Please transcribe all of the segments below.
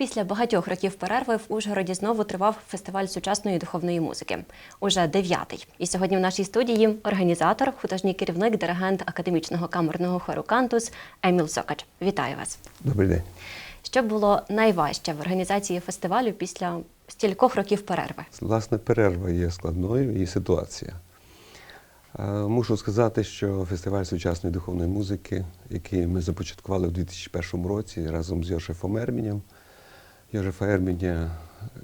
Після багатьох років перерви в Ужгороді знову тривав фестиваль сучасної духовної музики. Уже дев'ятий. І сьогодні в нашій студії організатор, художній керівник, диригент академічного камерного хору Кантус Еміл Сокач. Вітаю вас! Добрий день. Що було найважче в організації фестивалю після стількох років перерви? Власне, перерва є складною і ситуація. Е, Мушу сказати, що фестиваль сучасної духовної музики, який ми започаткували у 2001 році разом з Йошефом Ермінем. Йожефа Ерміня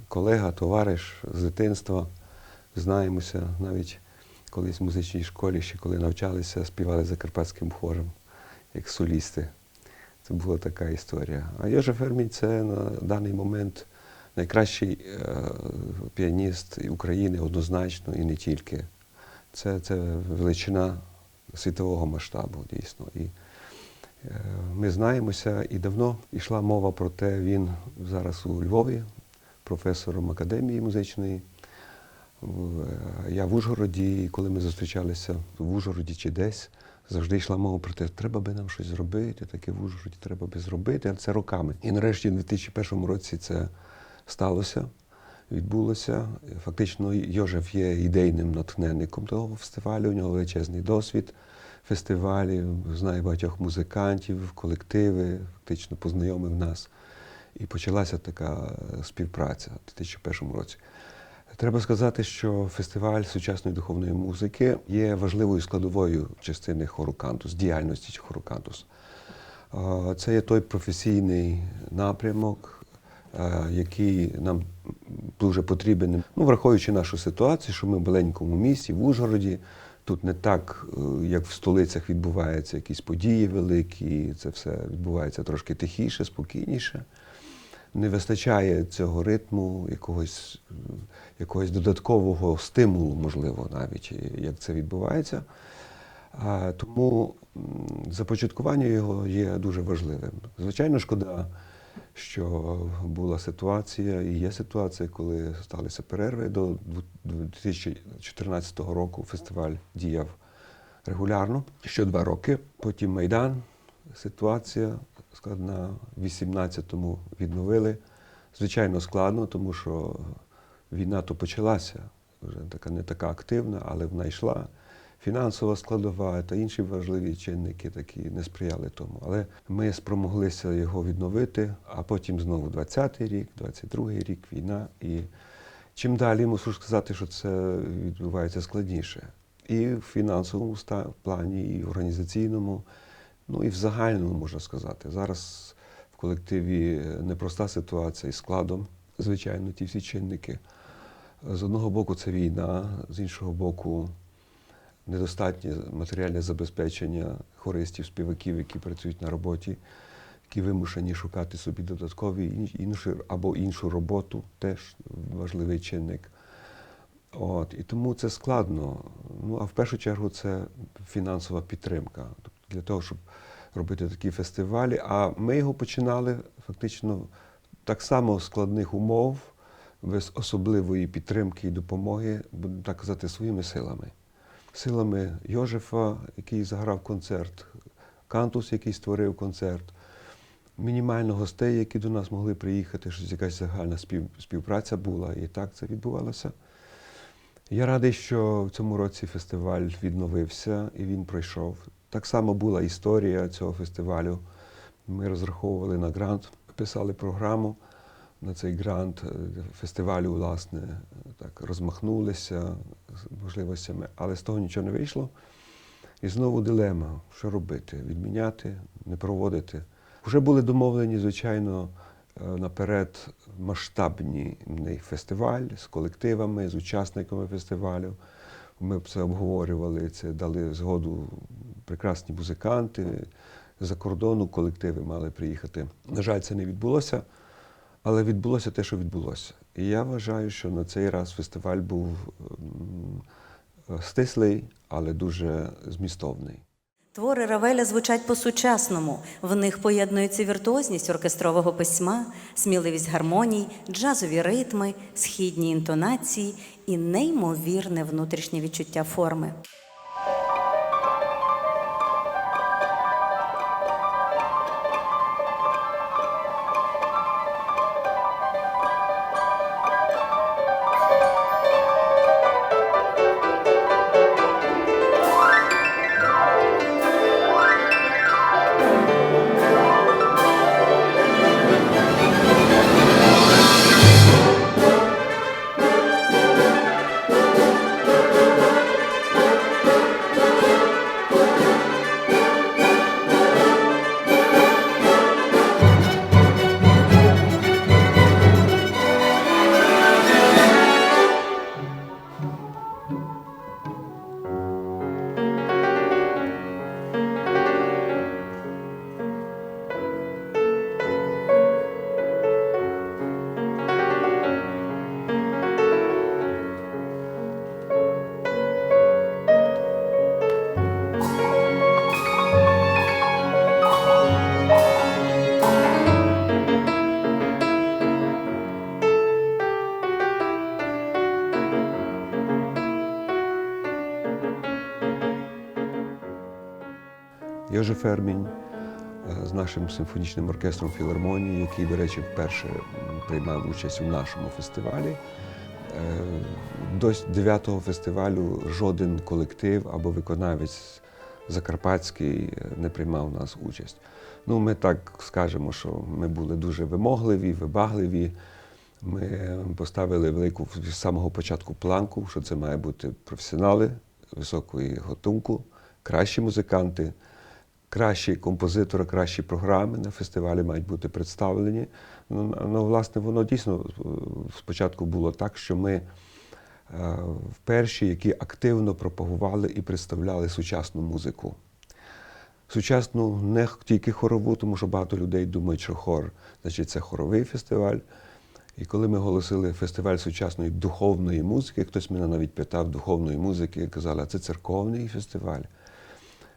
колега, товариш з дитинства. Знаємося навіть колись в музичній школі, ще коли навчалися, співали закарпатським хором, як солісти. Це була така історія. А Йожеф Ермінь це на даний момент найкращий е, піаніст України однозначно і не тільки. Це, це величина світового масштабу, дійсно. І ми знаємося, і давно йшла мова про те, він зараз у Львові, професором академії музичної. Е, Я в Ужгороді, і коли ми зустрічалися в Ужгороді чи десь, завжди йшла мова про те, треба би нам щось зробити, таке в Ужгороді треба би зробити, але це роками. І нарешті, в 2001 році це сталося, відбулося. Фактично, Йожеф є ідейним натхненником того фестивалю, у нього величезний досвід фестивалів, знає багатьох музикантів, колективи, фактично познайомив нас. І почалася така співпраця в 2001 році. Треба сказати, що фестиваль сучасної духовної музики є важливою складовою частини хору Кантус, діяльності хору Кантус. Це є той професійний напрямок, який нам дуже потрібен. Ну, враховуючи нашу ситуацію, що ми в маленькому місті, в Ужгороді, тут не так, е, як в столицях відбуваються якісь події великі, це все відбувається трошки тихіше, спокійніше не вистачає цього ритму, якогось, е, якогось додаткового стимулу, можливо, навіть як це відбувається. Тому започаткування його є дуже важливим. Звичайно, шкода, що була ситуація, і є ситуація, коли сталися перерви. До 2014 року фестиваль діяв регулярно, що два роки. Потім Майдан, ситуація складна. В 18-му відновили. Звичайно, складно, тому що війна то почалася, вже така не така активна, але вона йшла. Фінансова складова та інші важливі чинники такі не сприяли тому. Але ми спромоглися його відновити, а потім знову 20-й рік, 22-й рік, війна. І чим далі мушу сказати, що це відбувається складніше. І в фінансовому плані, і в організаційному, ну і в загальному можна сказати. Зараз в колективі непроста ситуація із складом, звичайно, ті всі чинники. З одного боку, це війна, з іншого боку, недостатнє матеріальне забезпечення хористів, співаків, які працюють на роботі, які вимушені шукати собі додаткові ін- іншу або іншу роботу, теж важливий чинник. От, і тому це складно. Ну, а в першу чергу це фінансова підтримка. Для того, щоб робити такі фестивалі. А ми його починали фактично так само складних умов, без особливої підтримки і допомоги, будемо так казати, своїми силами. Силами Йожефа, який заграв концерт, Кантус, який створив концерт, мінімально гостей, які до нас могли приїхати, щось якась загальна спів, співпраця була, і так це відбувалося. Я радий, що в цьому році фестиваль відновився і він пройшов. Так само була історія цього фестивалю. Ми розраховували на грант, писали програму на цей грант е, фестивалю, власне, так розмахнулися можливостями, але з того нічого не вийшло. І знову дилема, що робити? Відміняти, не проводити. Вже були домовлені, звичайно, е, наперед масштабний фестиваль з колективами, з учасниками фестивалю. Ми це обговорювали, це дали згоду прекрасні музиканти. З-за кордону колективи мали приїхати. На жаль, це не відбулося, але відбулося те, що відбулося. І я вважаю, що на цей раз фестиваль був стислий, але дуже змістовний. Твори Равеля звучать по-сучасному. В них поєднується віртуозність оркестрового письма, сміливість гармоній, джазові ритми, східні інтонації і неймовірне внутрішнє відчуття форми. Фермінь е, з нашим симфонічним оркестром філармонії, який, до речі, вперше приймав участь у нашому фестивалі. Е, До дев'ятого фестивалю жоден колектив або виконавець закарпатський е, не приймав у нас участь. Ну, ми так скажемо, що ми були дуже вимогливі, вибагливі. Ми поставили велику з самого початку планку, що це має бути професіонали високої готунку, кращі музиканти, кращі композитори, кращі програми на фестивалі мають бути представлені. Ну, ну, власне, воно дійсно е, спочатку було так, що ми е, перші, які активно пропагували і представляли сучасну музику. Сучасну не тільки хорову, тому що багато людей думають, що хор значить це хоровий фестиваль. І коли ми оголосили фестиваль сучасної духовної музики, хтось мене навіть питав духовної музики, і казали, а це церковний фестиваль.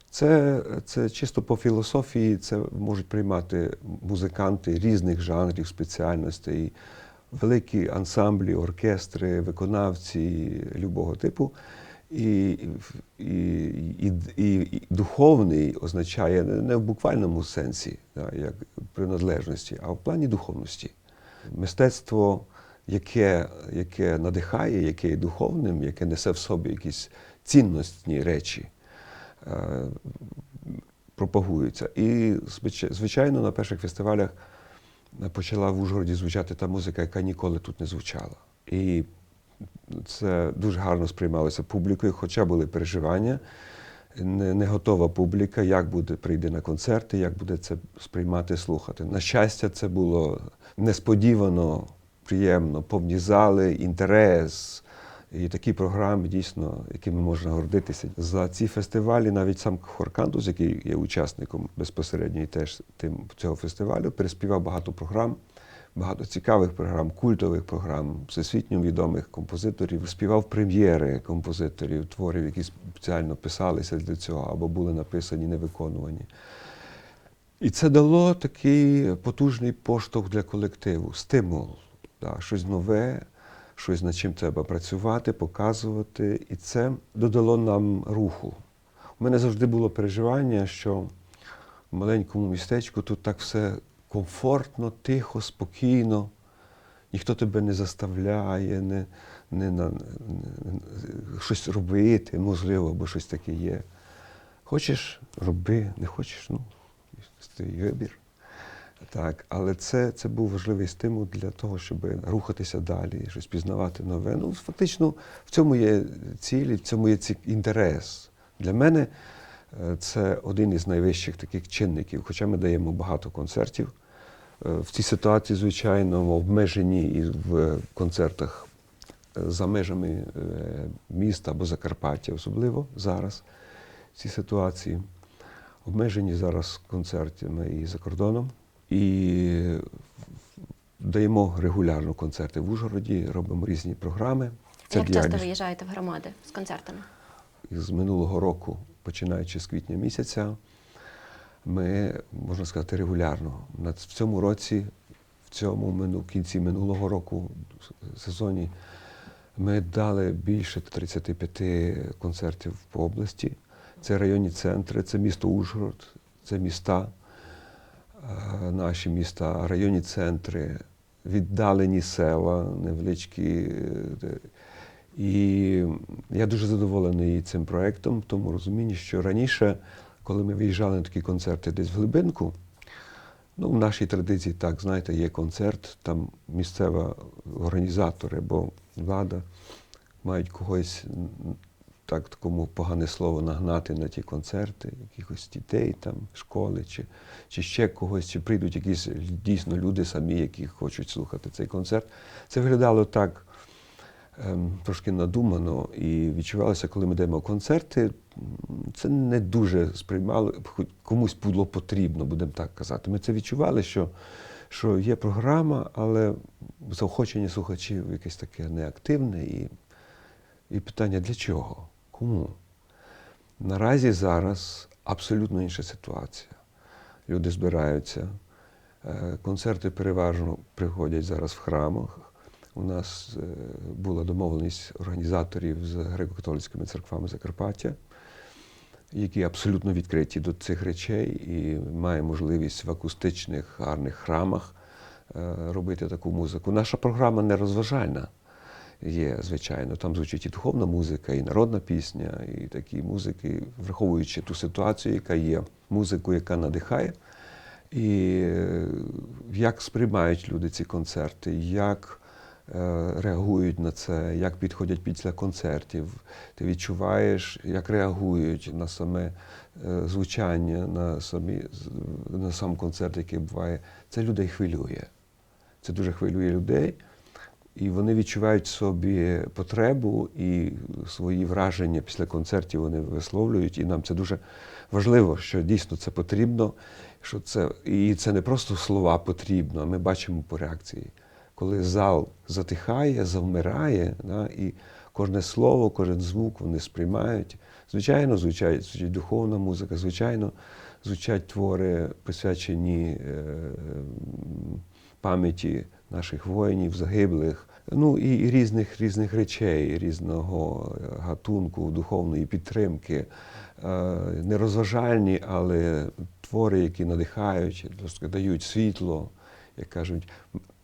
Це, це чисто по філософії, це можуть приймати музиканти різних жанрів, спеціальностей, великі ансамблі, оркестри, виконавці любого типу. І, і, і, і, духовний означає не в буквальному сенсі, да, як приналежності, а в плані духовності. Мистецтво, яке, яке надихає, яке є духовним, яке несе в собі якісь цінностні речі, е, пропагується. І, звичайно, на перших фестивалях почала в Ужгороді звучати та музика, яка ніколи тут не звучала. І це дуже гарно сприймалося публікою, хоча були переживання. Не, не готова публіка, як буде прийде на концерти, як буде це сприймати, слухати. На щастя, це було несподівано, приємно, повні зали, інтерес. І такі програми, дійсно, якими можна гордитися. За ці фестивалі навіть сам хор Кантус, який є учасником безпосередньо і теж тим цього фестивалю, переспівав багато програм, багато цікавих програм, культових програм, всесвітньо відомих композиторів, співав прем'єри композиторів, творів, які спеціально писалися для цього або були написані, не виконувані. І це дало такий потужний поштовх для колективу, стимул, да, щось нове, щось над чим треба працювати, показувати. І це додало нам руху. У мене завжди було переживання, що в маленькому містечку тут так все комфортно, тихо, спокійно. Ніхто тебе не заставляє, не, не, не, не- щось робити, можливо, або щось таке є. Хочеш роби, не хочеш, ну, це вибір. Так, але це, це був важливий стимул для того, щоб рухатися далі, щось пізнавати нове. Ну, фактично, в цьому є ціль, в цьому є ці- інтерес. Для мене е, це один із найвищих таких чинників. Хоча ми даємо багато концертів. Е, В цій ситуації, звичайно, обмежені і в концертах е, за межами міста або Закарпаття, особливо зараз в цій ситуації. Обмежені зараз концертами і за кордоном. І даємо регулярно концерти в Ужгороді, робимо різні програми. Як часто виїжджаєте в громади з концертами? з минулого року, починаючи з квітня місяця, ми, можна сказати, регулярно. В цьому році, в цьому мину- кінці минулого року сезоні, ми дали більше 35 концертів по області. Це районні центри, це місто Ужгород, це міста, наші міста, районні центри, віддалені села, невеличкі. е, І я дуже задоволений цим проєктом, в тому розумінні, що раніше, коли ми виїжджали на такі концерти десь в глибинку, ну, в нашій традиції, так, знаєте, є концерт, там місцева організатори або влада мають когось, так такому погане слово, нагнати на ті концерти, якихось дітей, там, школи, чи, чи ще когось, чи прийдуть якісь дійсно люди самі, які хочуть слухати цей концерт. Це виглядало так ем, трошки надумано і відчувалося, коли ми даємо концерти, це не дуже сприймало, хоч комусь було потрібно, будемо так казати. Ми це відчували, що, що є програма, але заохочення слухачів якесь таке неактивне і, і питання для чого? Кому? Наразі зараз абсолютно інша ситуація. Люди збираються. Е, Концерти переважно приходять зараз в храмах. У нас е, була домовленість організаторів з греко-католицькими церквами Закарпаття. які абсолютно відкриті до цих речей і має можливість в акустичних гарних храмах е, робити таку музику. Наша програма не розважальна є, звичайно. Там звучить і духовна музика, і народна пісня, і такі музики, враховуючи ту ситуацію, яка є, музику, яка надихає. І е, як сприймають люди ці концерти, як е, реагують на це, як підходять після концертів. Ти відчуваєш, як реагують на саме е, звучання, на, самі, на сам концерт, який буває. Це людей хвилює. Це дуже хвилює людей. І вони відчувають собі потребу і свої враження після концертів вони висловлюють. І нам це дуже важливо, що дійсно це потрібно. Що це, і це не просто слова потрібно, а ми бачимо по реакції. Коли зал затихає, завмирає, да, і кожне слово, кожен звук вони сприймають. Звичайно, звучать, звучить духовна музика, звичайно, звучать твори, присвячені е, пам'яті наших воїнів, загиблих, ну і, різних різних речей, різного е, гатунку, духовної підтримки, Е, не розважальні, але твори, які надихають, дають світло, як кажуть.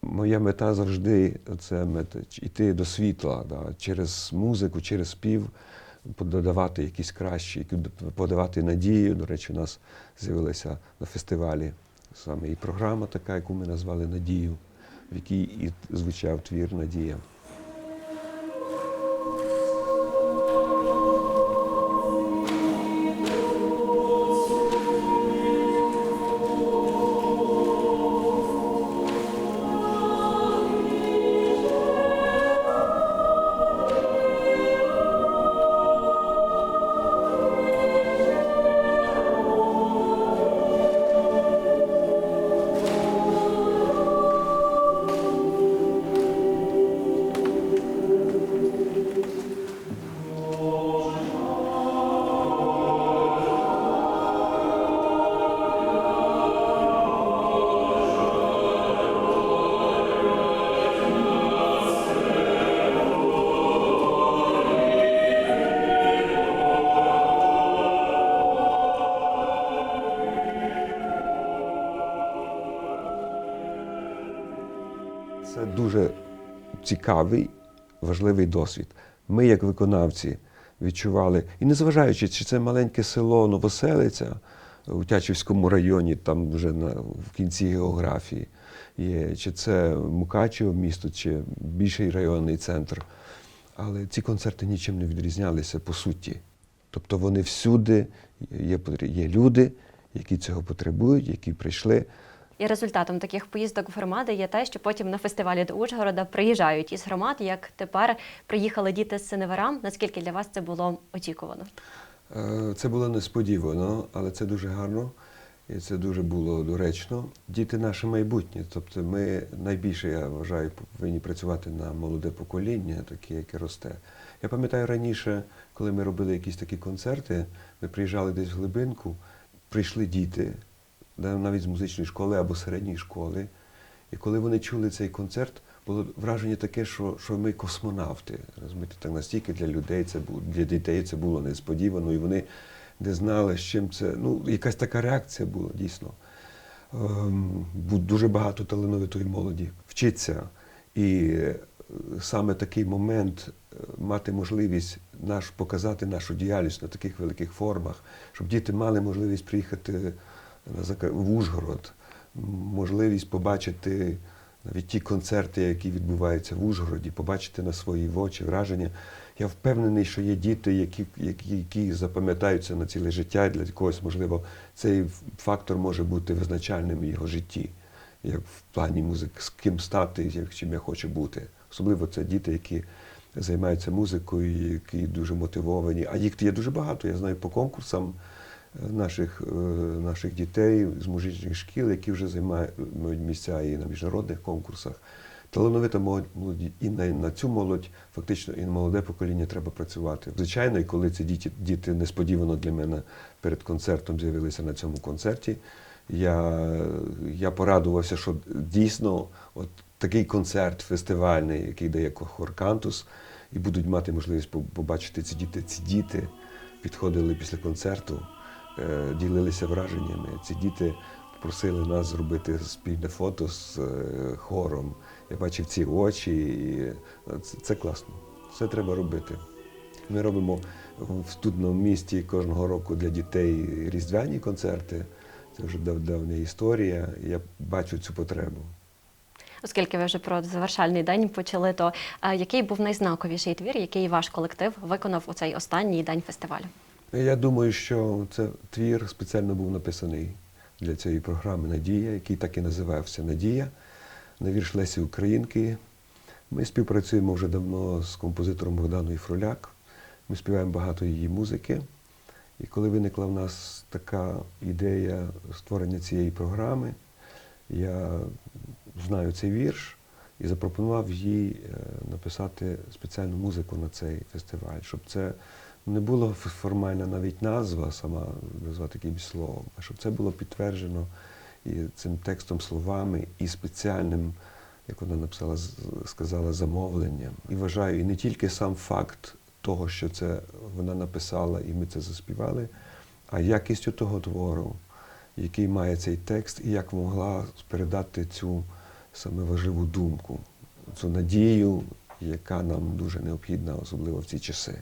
Моя мета завжди це мета йти до світла да, через музику, через спів, додавати якісь кращі, подавати надію. До речі, у нас з'явилася на фестивалі саме і програма така, яку ми назвали Надію, в якій і звучав твір Надія. Цікавий, важливий досвід. Ми, як виконавці, відчували, і незважаючи, чи це маленьке село Новоселиця у Тячівському районі, там вже на, в кінці географії, є, чи це Мукачево місто, чи більший районний центр. Але ці концерти нічим не відрізнялися по суті. Тобто вони всюди є, є люди, які цього потребують, які прийшли. І результатом таких поїздок в громади є те, що потім на фестивалі до Ужгорода приїжджають із громад, як тепер приїхали діти з Синеверам. Наскільки для вас це було очікувано? Е, Це було несподівано, але це дуже гарно і це дуже було доречно. Діти наше майбутнє. Тобто ми найбільше, я вважаю, повинні працювати на молоде покоління, таке, яке росте. Я пам'ятаю раніше, коли ми робили якісь такі концерти, ми приїжджали десь в глибинку, прийшли діти, навіть з музичної школи або середньої школи. І коли вони чули цей концерт, було враження таке, що, що ми космонавти. Розумієте, так настільки для людей це було, для дітей це було несподівано, і вони не знали, з чим це. Ну, якась така реакція була дійсно. Ем, дуже багато талановитої молоді вчиться. І е, саме такий момент е, мати можливість наш, показати нашу діяльність на таких великих формах, щоб діти мали можливість приїхати в Ужгород, можливість побачити навіть ті концерти, які відбуваються в Ужгороді, побачити на свої очі враження. Я впевнений, що є діти, які, які, які запам'ятаються на ціле життя, і для когось, можливо, цей фактор може бути визначальним в його житті, як в плані музики, з ким стати, як чим я хочу бути. Особливо це діти, які займаються музикою, які дуже мотивовані. А їх є дуже багато. Я знаю по конкурсам наших, е, наших дітей з музичних шкіл, які вже займають місця і на міжнародних конкурсах. Талановита молодь, і на, на цю молодь, фактично, і на молоде покоління треба працювати. Звичайно, і коли ці діти, діти несподівано для мене перед концертом з'явилися на цьому концерті, я, я порадувався, що дійсно от такий концерт фестивальний, який дає хор Кантус, і будуть мати можливість побачити ці діти, ці діти підходили після концерту, ділилися враженнями. Ці діти просили нас зробити спільне фото з е, хором. Я бачив ці очі, і е, це, класно. Це треба робити. Ми робимо в студному місті кожного року для дітей різдвяні концерти. Це вже дав- давня історія. Я бачу цю потребу. Оскільки ви вже про завершальний день почали, то е, який був найзнаковіший твір, який ваш колектив виконав у цей останній день фестивалю? Я думаю, що це твір спеціально був написаний для цієї програми Надія, який так і називався Надія на вірш Лесі Українки. Ми співпрацюємо вже давно з композитором Богданою Фроляк. Ми співаємо багато її музики. І коли виникла в нас така ідея створення цієї програми, я знаю цей вірш і запропонував їй е, написати спеціальну музику на цей фестиваль, щоб це не була формальна навіть назва, сама назвати якимось словом, а щоб це було підтверджено і цим текстом, словами і спеціальним, як вона написала, сказала, замовленням. І вважаю, і не тільки сам факт того, що це вона написала і ми це заспівали, а якістю того твору, який має цей текст, і як могла передати цю саме важливу думку, цю надію, яка нам дуже необхідна, особливо в ці часи.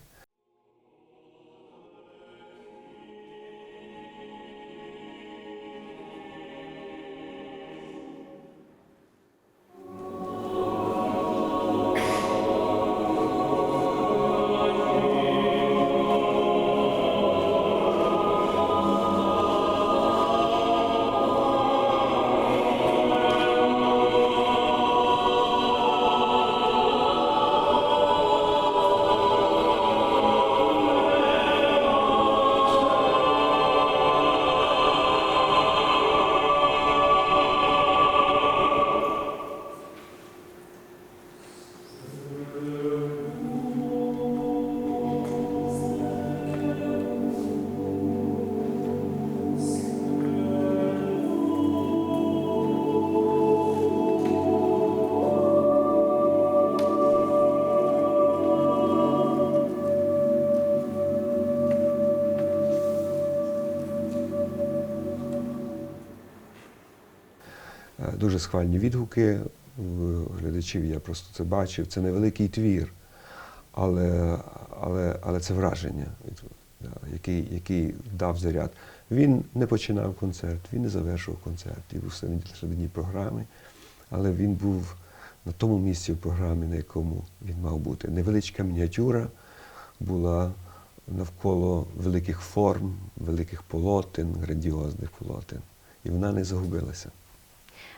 Дуже схвальні відгуки глядачів, я просто це бачив. Це невеликий твір, але, але, але це враження, який, який дав заряд. Він не починав концерт, він не завершував концерт, він був середині програми, але він був на тому місці в програмі, на якому він мав бути. Невеличка мініатюра була навколо великих форм, великих полотен, грандіозних полотен. І вона не загубилася.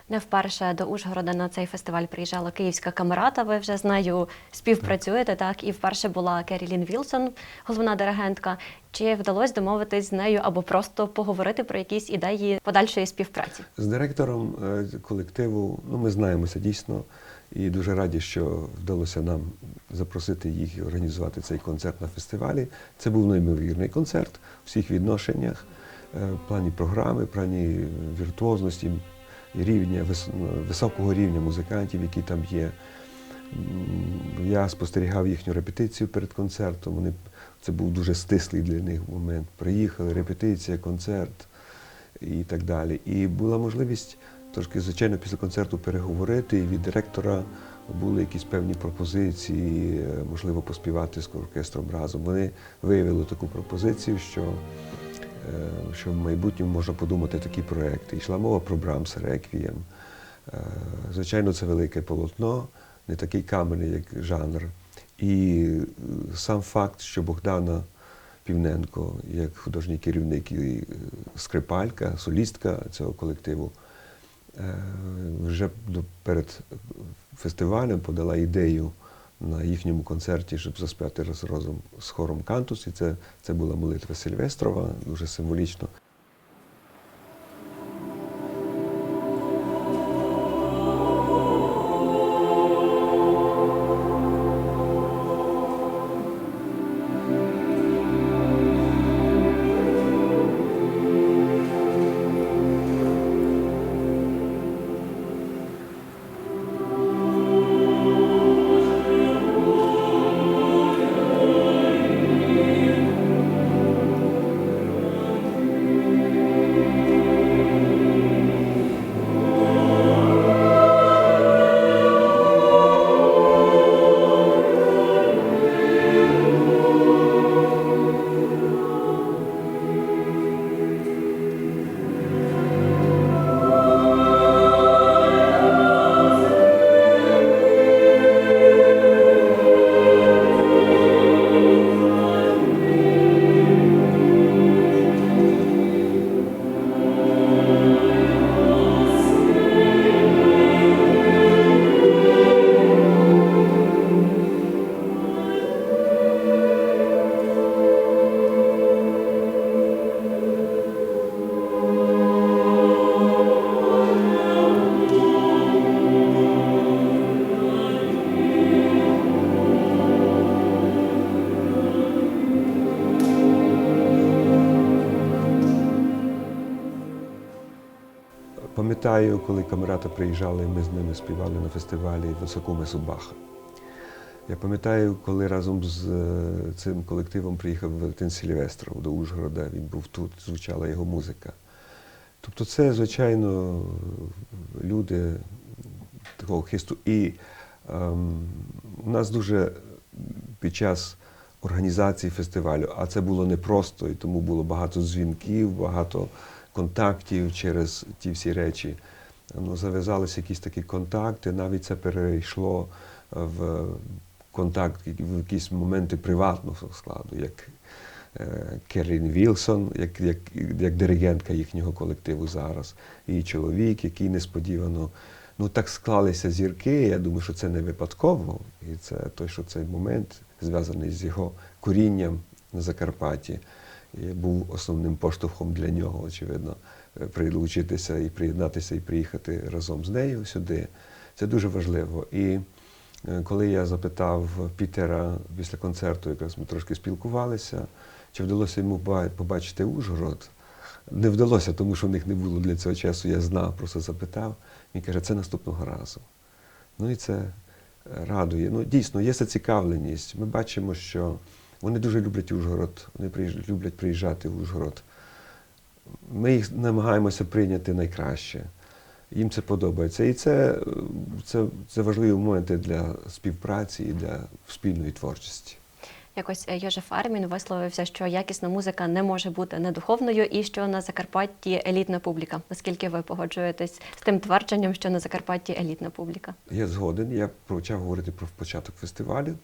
Не вперше до Ужгорода на цей фестиваль приїжджала київська камерата. Ви вже з нею співпрацюєте, так? І вперше була Керілін Вілсон, головна диригентка. Чи вдалося домовитись з нею або просто поговорити про якісь ідеї подальшої співпраці? З директором е, колективу ну, ми знаємося дійсно і дуже раді, що вдалося нам запросити їх і організувати цей концерт на фестивалі. Це був неймовірний концерт у всіх відношеннях, е, в плані програми, в плані віртуозності, і рівня, високого рівня музикантів, які там є. Я спостерігав їхню репетицію перед концертом. Вони, це був дуже стислий для них момент. Приїхали, репетиція, концерт і так далі. І була можливість трошки, звичайно, після концерту переговорити. І від директора були якісь певні пропозиції, е, можливо, поспівати з оркестром разом. Вони виявили таку пропозицію, що, що в майбутньому можна подумати такі проекти. Йшла мова про Брамса Реквієм. Е, Звичайно, це велике полотно, не такий камерний, як жанр. І е, сам факт, що Богдана Півненко, як художній керівник і е, скрипалька, солістка цього колективу, е, вже перед фестивалем подала ідею на їхньому концерті, щоб заспівати раз- разом з хором Кантус. І це, це була молитва Сильвестрова, дуже символічно. Пам'ятаю, коли камерата приїжджали, ми з ними співали на фестивалі Високуме Субаха. Я пам'ятаю, коли разом з е, цим колективом приїхав Валентин Сільвестров до Ужгорода, він був тут, звучала його музика. Тобто це, звичайно, люди такого хисту. І ем, у нас дуже під час організації фестивалю, а це було непросто, і тому було багато дзвінків, багато контактів через ті всі речі. Ну, зав'язалися якісь такі контакти, навіть це перейшло в контакт в якісь моменти приватного складу, як е, Керрін Вілсон, як, як, як диригентка їхнього колективу зараз, і чоловік, який несподівано. Ну так склалися зірки. Я думаю, що це не випадково. І це той, що цей момент зв'язаний з його корінням на Закарпатті, був основним поштовхом для нього, очевидно, е, прилучитися і приєднатися і приїхати разом з нею сюди. Це дуже важливо. І е, коли я запитав Пітера після концерту, якраз ми трошки спілкувалися, чи вдалося йому побачити Ужгород, не вдалося, тому що в них не було для цього часу, я знав, просто запитав. Він каже, це наступного разу. Ну і це радує. Ну, дійсно, є зацікавленість. Ми бачимо, що вони дуже люблять Ужгород, вони люблять приїжджати в Ужгород. Ми їх намагаємося прийняти найкраще. Їм це подобається. І це, це, це важливі моменти для співпраці і для спільної творчості. Якось е, Йожеф Армін висловився, що якісна музика не може бути недуховною і що на Закарпатті елітна публіка. Наскільки ви погоджуєтесь з тим твердженням, що на Закарпатті елітна публіка? Я згоден. Я почав говорити про початок фестивалю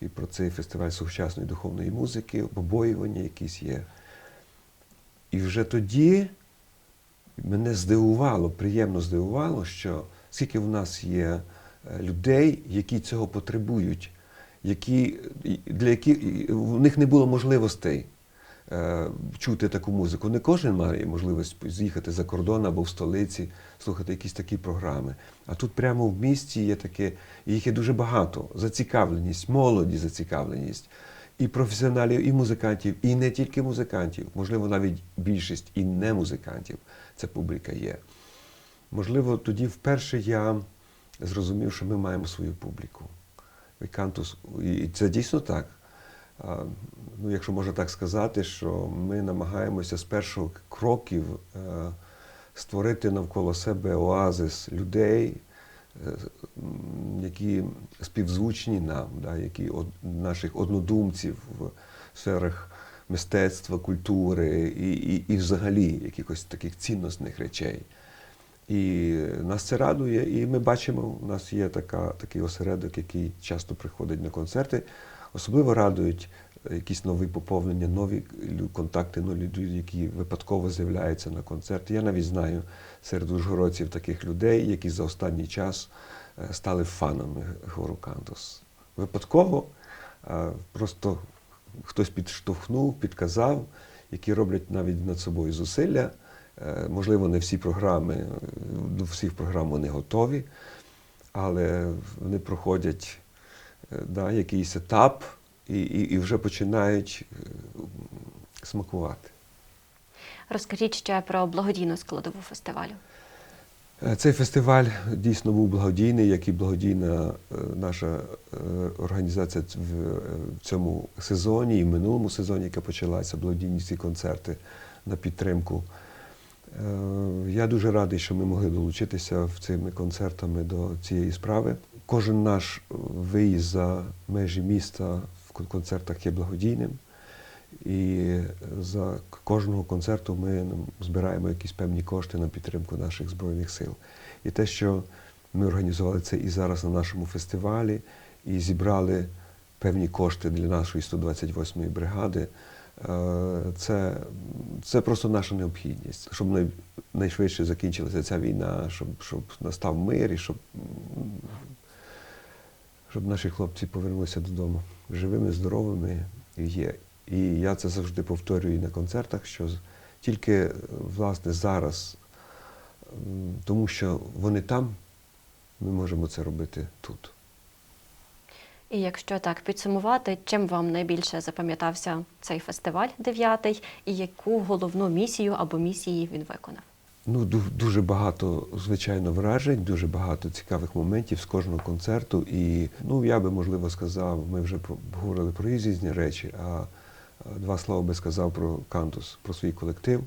і про цей фестиваль сучасної духовної музики, побоювання якісь є. І вже тоді мене здивувало, приємно здивувало, що скільки в нас є е, людей, які цього потребують, які, для яких в них не було можливостей чути таку музику. Не кожен має можливість з'їхати за кордон або в столиці, слухати якісь такі програми. А тут прямо в місті є таке, їх є дуже багато. Зацікавленість, молоді зацікавленість. І професіоналів, і музикантів, і не тільки музикантів, можливо, навіть більшість і не музикантів. Ця публіка є. Можливо, тоді вперше я зрозумів, що ми маємо свою публіку. І це дійсно так. Ну, якщо можна так сказати, що ми намагаємося з перших кроків е, створити навколо себе оазис людей, е, які співзвучні нам, да, які наших однодумців в сферах мистецтва, культури і, і, і взагалі якихось таких цінностних речей. І нас це радує, і ми бачимо, у нас є така, такий осередок, який часто приходить на концерти. Особливо радують якісь нові поповнення, нові контакти, нові люди, які випадково з'являються на концерти. Я навіть знаю серед ужгородців таких людей, які за останній час е, стали фанами хору Кантус. Випадково е, просто хтось підштовхнув, підказав, які роблять навіть над собою зусилля. Е, Можливо, не всі програми, е, до всіх програм вони готові, але вони проходять е, да, якийсь етап і, і, і вже починають е, смакувати. Розкажіть ще про благодійну складову фестивалю. Е, Цей фестиваль дійсно був благодійний, як і благодійна е, наша організація в цьому сезоні і в минулому сезоні, яка почалася, благодійні ці концерти на підтримку. Я дуже радий, що ми могли долучитися цими концертами до цієї справи. Кожен наш виїзд за межі міста в концертах є благодійним. І за кожного концерту ми ну, збираємо якісь певні кошти на підтримку наших збройних сил. І те, що ми організували це і зараз на нашому фестивалі, і зібрали певні кошти для нашої 128-ї бригади, е, це, це просто наша необхідність, щоб най, найшвидше закінчилася ця війна, щоб, щоб настав мир і щоб, щоб наші хлопці повернулися додому живими, здоровими є. І я це завжди повторюю на концертах, що тільки е, власне зараз, тому що вони там, ми можемо це робити тут. І якщо так підсумувати, чим вам найбільше запам'ятався цей фестиваль дев'ятий, і яку головну місію або місії він виконав? Ну, дуже багато, звичайно, вражень, дуже багато цікавих моментів з кожного концерту. І ну, я би, можливо, сказав, ми вже говорили про різні речі, а два слова би сказав про Кантус, про свій колектив.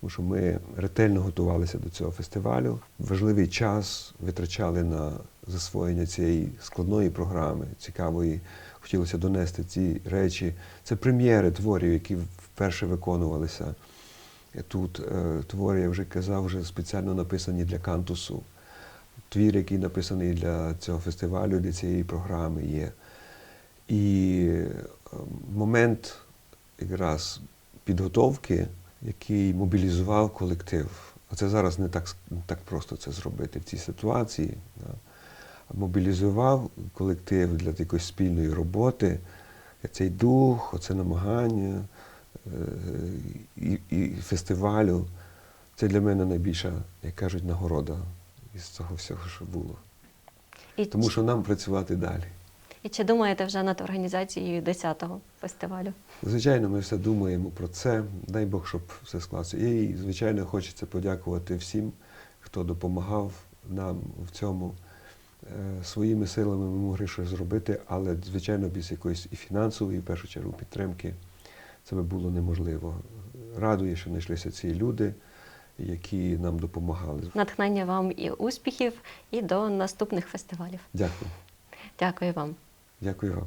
Тому що ми ретельно готувалися до цього фестивалю. Важливий час витрачали на засвоєння цієї складної програми, цікавої. Хотілося донести ці речі. Це прем'єри творів, які вперше виконувалися тут. Е, Твори, я вже казав, вже спеціально написані для кантусу. Твір, який написаний для цього фестивалю, для цієї програми є. І е, момент якраз підготовки, який мобілізував колектив. А це зараз не так, так просто це зробити в цій ситуації. Да. Мобілізував колектив для якоїсь спільної роботи. Цей дух, оце намагання і, і фестивалю. Це для мене найбільша, як кажуть, нагорода із цього всього, що було. І, Тому чи- що нам працювати далі. і чи думаєте вже над організацією 10-го фестивалю? Звичайно, ми все думаємо про це. Дай Бог, щоб все склалося. І, звичайно, хочеться подякувати всім, хто допомагав нам в цьому. Е, Своїми силами ми могли щось зробити, але, звичайно, без якоїсь і фінансової, і в першу чергу, підтримки це би було неможливо. Радує, що знайшлися ці люди, які нам допомагали. Натхнення вам і успіхів, і до наступних фестивалів. Дякую. Дякую вам. Дякую вам.